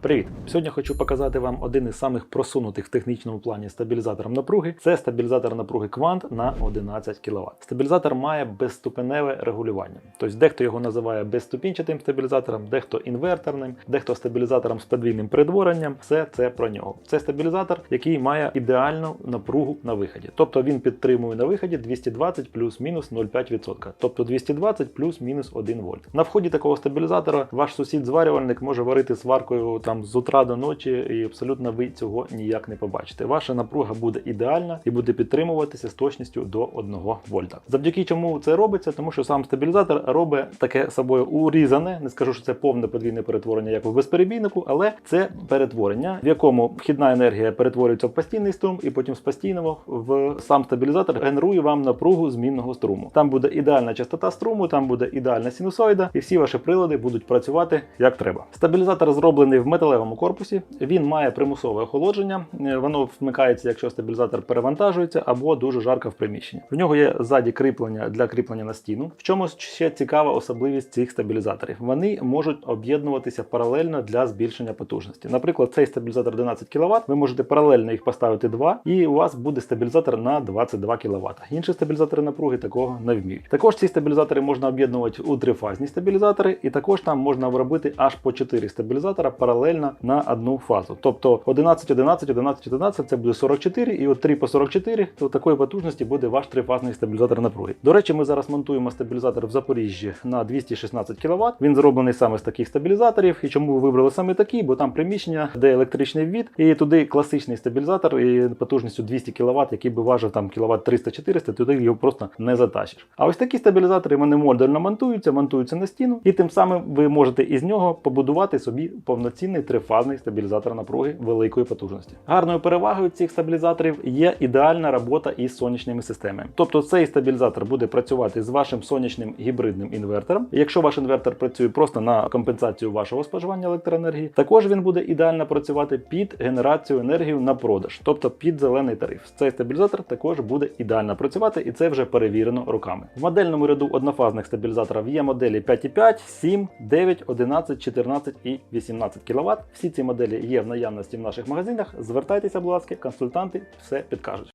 Привіт! Сьогодні хочу показати вам один із самих просунутих в технічному плані стабілізаторів напруги. Це стабілізатор напруги Quant на 11 кВт. Стабілізатор має безступеневе регулювання. Тобто дехто його називає безступінчатим стабілізатором, дехто інверторним, дехто стабілізатором з подвійним перетворенням. Все це про нього. Це стабілізатор, який має ідеальну напругу на виході. Тобто він підтримує на виході 220 плюс-мінус 0,5%. Тобто 220 плюс-мінус 1 вольт. На вході такого стабілізатора ваш сусід-зварювальник може варити сваркою там з утра до ночі, і абсолютно ви цього ніяк не побачите. Ваша напруга буде ідеальна і буде підтримуватися з точністю до 1 вольта. Завдяки чому це робиться, тому що сам стабілізатор робить таке собою урізане. Не скажу, що це повне подвійне перетворення, як у безперебійнику, але це перетворення, в якому вхідна енергія перетворюється в постійний струм, і потім з постійного в сам стабілізатор генерує вам напругу змінного струму. Там буде ідеальна частота струму, там буде ідеальна синусоїда, і всі ваші прилади будуть працювати як треба. Стабілізатор зроблений в металевому корпусі. Він має примусове охолодження. Е, Воно вмикається, якщо стабілізатор перевантажується або дуже жарко в приміщенні. В нього є ззаді кріплення для кріплення на стіну. В чому ще цікава особливість цих стабілізаторів? Вони можуть об'єднуватися паралельно для збільшення потужності. Наприклад, цей стабілізатор 11 кВт, ви можете паралельно їх поставити два, і у вас буде стабілізатор на 22 кВт. Інші стабілізатори напруги такого не вміють. Також ці стабілізатори можна об'єднувати у трифазні стабілізатори, і також там можна робити аж по 4 стабілізатора паралельно на одну фазу. Тобто 11, 11, 11, 11 це буде 44, і от 3 по 44, то такої потужності буде ваш трифазний стабілізатор напруги. До речі, ми зараз монтуємо стабілізатор в Запоріжжі на 216 кВт. Він зроблений саме з таких стабілізаторів. І чому ви вибрали саме такі? Бо там приміщення, де електричний ввід, і туди класичний стабілізатор і потужністю 200 кВт, який би важив там кВт 300-400, туди його просто не затащиш. А ось такі стабілізатори вони модульно монтуються, монтуються на стіну, і тим самим ви можете із нього побудувати собі повноцінний трифазний стабілізатор напруги великої потужності. Гарною перевагою цих стабілізаторів є ідеальна робота із сонячними системами. Тобто цей стабілізатор буде працювати з вашим сонячним гібридним інвертором. Якщо ваш інвертор працює просто на компенсацію вашого споживання електроенергії, також він буде ідеально працювати під генерацію енергії на продаж, тобто під зелений тариф. Цей стабілізатор також буде ідеально працювати, і це вже перевірено руками. В модельному ряду однофазних стабілізаторів є моделі 5,5, 7, 9, 11, 14 і 18 кВт. Всі ці моделі є в наявності в наших магазинах. Звертайтеся, будь ласка, консультанти все підкажуть.